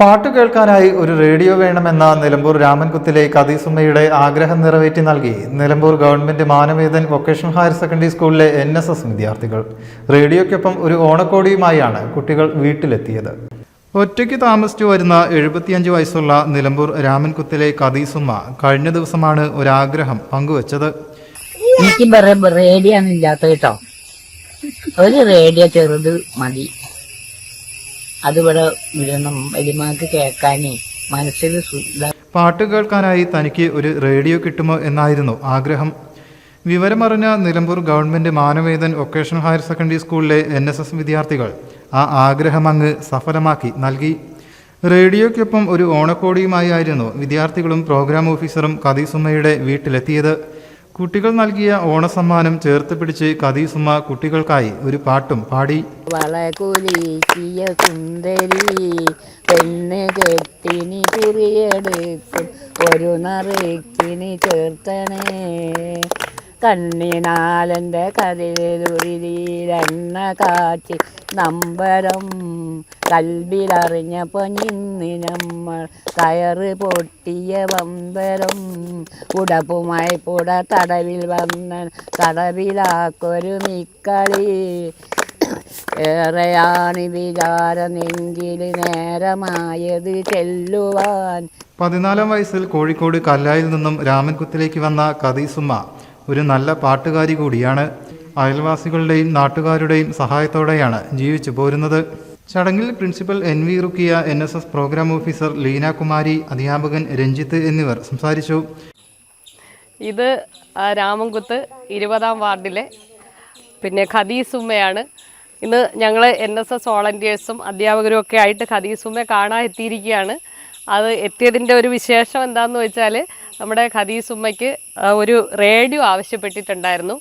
പാട്ട് കേൾക്കാനായി ഒരു റേഡിയോ വേണമെന്ന നിലമ്പൂർ രാമൻകുത്തിലെ കദീസുമ്മയുടെ ആഗ്രഹം നിറവേറ്റി നൽകി Nilambur government Manavedan vocational higher secondary സ്കൂളിലെ എൻ എസ് എസ് വിദ്യാർത്ഥികൾ. റേഡിയോയ്ക്കൊപ്പം ഒരു ഓണക്കോടിയുമായാണ് കുട്ടികൾ വീട്ടിലെത്തിയത്. ഒറ്റയ്ക്ക് താമസിച്ചു വരുന്ന എഴുപത്തിയഞ്ച് വയസ്സുള്ള നിലമ്പൂർ രാമൻകുത്തിലെ കദീസുമ്മ കഴിഞ്ഞ ദിവസമാണ് ഒരാഗ്രഹം പങ്കുവച്ചത്. എനിക്ക് റേഡിയോ ഒന്നും ഇല്ലാത്ത കേട്ടോ. ഒരു റേഡിയോ ചെറുത് മതി. അതിവിടെ വിടണം. വലിമാക്ക് കേൾക്കാനേ മനസ്സിൽ പാട്ട് കേൾക്കാനായി തനിക്ക് ഒരു റേഡിയോ കിട്ടുമോ എന്നായിരുന്നു ആഗ്രഹം. വിവരമറിഞ്ഞ Nilambur government Manavedan vocational higher secondary സ്കൂളിലെ എൻ എസ് എസ് വിദ്യാർത്ഥികൾ ആ ആഗ്രഹം അങ്ങ് സഫലമാക്കി നൽകി. റേഡിയോയ്ക്കൊപ്പം ഒരു ഓണക്കോടിയുമായി ആയിരുന്നു വിദ്യാർത്ഥികളും പ്രോഗ്രാം ഓഫീസറും കദീസുമ്മയുടെ വീട്ടിലെത്തിയത്. കുട്ടികൾ നൽകിയ ഓണസമ്മാനം ചേർത്ത് പിടിച്ച് കദീസുമ്മ കുട്ടികൾക്കായി ഒരു പാട്ടും പാടി. കുറിയെടുക്കും ഒരു നറുക്കിനി ചേർത്തണേ. കണ്ണിനാലെന്റെ കതിരുരിലെണ്ണ കാച്ചി നമ്പരം കൽബിലറിഞ്ഞപ്പോൾ നിന്ന് നമ്മൾ കയറ് പൊട്ടിയ വമ്പരം ഉടപ്പുമായി പുട തടവിൽ വന്ന തടവിലാക്കൊരു മിക്കളി. ഏറെയാണ് വിചാരനെങ്കിൽ നേരമായത് ചെല്ലുവാൻ. പതിനാലാം വയസ്സിൽ കോഴിക്കോട് കല്ലായിൽ നിന്നും രാമൻകുത്തിലേക്ക് വന്ന കദീസുമ്മ ഒരു നല്ല പാട്ടുകാരി കൂടിയാണ്. അയൽവാസികളുടെയും നാട്ടുകാരുടെയും സഹായത്തോടെയാണ് ജീവിച്ചു പോരുന്നത്. ചടങ്ങിൽ principal N V Rukkiya N S S programme officer Leena Kumari അധ്യാപകൻ രഞ്ജിത്ത് എന്നിവർ സംസാരിച്ചു. ഇത് രാമൻകുത്ത് ഇരുപതാം വാർഡിലെ പിന്നെ ഖദീസുമ്മയാണ്. ഇന്ന് ഞങ്ങൾ എൻ എസ് എസ് വോളണ്ടിയേഴ്സും അധ്യാപകരും ഒക്കെ ആയിട്ട് ഖദീസുമ്മയെ കാണാൻ എത്തിയിരിക്കുകയാണ്. അത് എത്തിയതിന്റെ ഒരു വിശേഷം എന്താണെന്ന് വെച്ചാൽ നമ്മുടെ ഖദീസുമ്മയ്ക്ക് ഉമ്മയ്ക്ക് ഒരു റേഡിയോ ആവശ്യപ്പെട്ടിട്ടുണ്ടായിരുന്നു.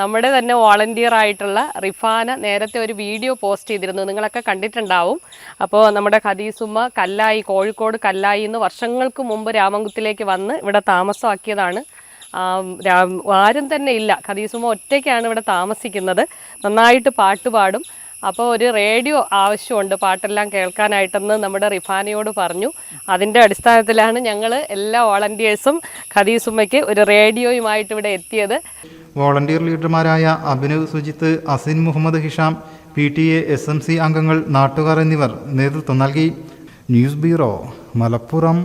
നമ്മുടെ തന്നെ വോളണ്ടിയർ ആയിട്ടുള്ള റിഫാന നേരത്തെ ഒരു വീഡിയോ പോസ്റ്റ് ചെയ്തിരുന്നു. നിങ്ങളൊക്കെ കണ്ടിട്ടുണ്ടാവും. അപ്പോൾ നമ്മുടെ ഖദീസുമ്മ കല്ലായി കോഴിക്കോട് കല്ലായി എന്ന് വർഷങ്ങൾക്ക് മുമ്പ് രാമംകുത്തിലേക്ക് വന്ന് ഇവിടെ താമസമാക്കിയതാണ്. ആരും തന്നെ ഇല്ല. ഖദീസുമ്മ ഒറ്റയ്ക്കാണ് ഇവിടെ താമസിക്കുന്നത്. നന്നായിട്ട് പാട്ട് പാടും അപ്പോൾ ഒരു റേഡിയോ ആവശ്യമുണ്ട് പാട്ടെല്ലാം കേൾക്കാനായിട്ടെന്ന് നമ്മുടെ റിഫാനിയോട് പറഞ്ഞു. അതിന്റെ അടിസ്ഥാനത്തിലാണ് ഞങ്ങൾ എല്ലാ വോളണ്ടിയേഴ്സും ഖദീസുമ്മയ്ക്ക് ഒരു റേഡിയോയുമായിട്ട് ഇവിടെ എത്തിയത്. Volunteer ലീഡർമാരായ Abhinav Sujith Asin Muhammad Hisham P T A S M C അംഗങ്ങൾ നാട്ടുകാർ എന്നിവർ നേതൃത്വം നൽകി. News bureau Malappuram.